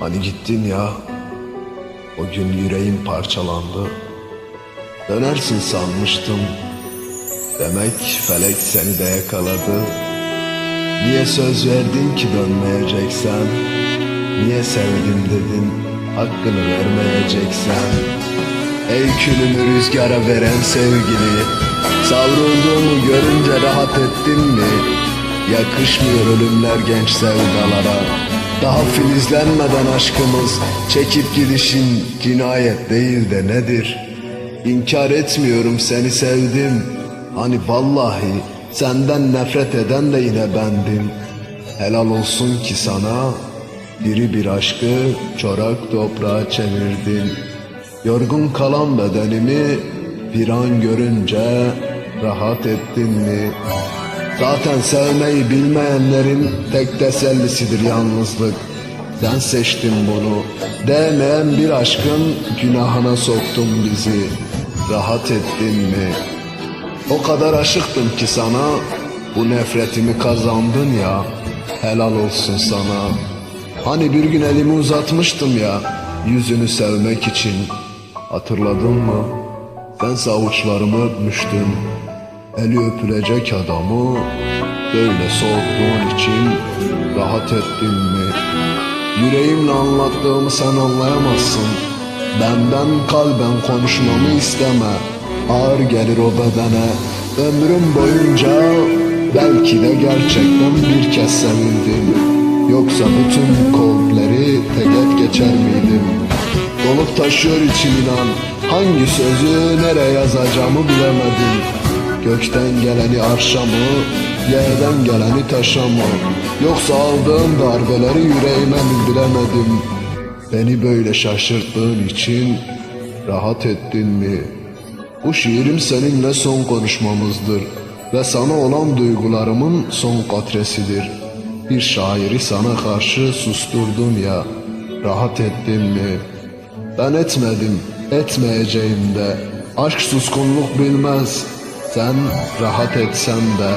Hani gittin ya, o gün yüreğim parçalandı. Dönersin sanmıştım, demek felek seni de yakaladı. Niye söz verdin ki dönmeyeceksen? Niye sevdim dedin, hakkını vermeyeceksen? Ey külümü rüzgara veren sevgili, savrulduğumu görünce rahat ettin mi? Yakışmıyor ölümler genç sevdalara. Daha filizlenmeden aşkımız çekip gidişin cinayet değil de nedir? İnkar etmiyorum seni sevdim. Hani vallahi senden nefret eden de yine bendim. Helal olsun ki sana diri bir aşkı çorak toprağa çevirdin. Yorgun kalan bedenimi bir an görünce rahat ettin mi? Zaten sevmeyi bilmeyenlerin tek tesellisidir yalnızlık. Sen seçtin bunu. Değmeyen bir aşkın günahına soktun bizi. Rahat ettin mi? O kadar aşıktım ki sana. Bu nefretimi kazandın ya. Helal olsun sana. Hani bir gün elimi uzatmıştım ya. Yüzünü sevmek için. Hatırladın mı? Ben avuçlarımı öpmüştüm. Eli öpülecek adamı böyle soğuttuğun için rahat ettin mi? Yüreğimle anlattığımı sen anlayamazsın. Benden kalben konuşmamı isteme. Ağır gelir o bedene. Ömrüm boyunca belki de gerçekten bir kez sevildim. Yoksa bütün kolpleri teget geçer miydim? Dolup taşıyor içim inan. Hangi sözü nereye yazacağımı bilemedim. Gökten geleni arşa mı, yerden geleni taşa mı? Yoksa aldığım darbeleri yüreğime mi bilemedim. Beni böyle şaşırttığın için rahat ettin mi? Bu şiirim seninle son konuşmamızdır ve sana olan duygularımın son katresidir. Bir şairi sana karşı susturdun ya, rahat ettin mi? Ben etmedim, etmeyeceğim de. Aşk suskunluk bilmez. Sen rahat etsen de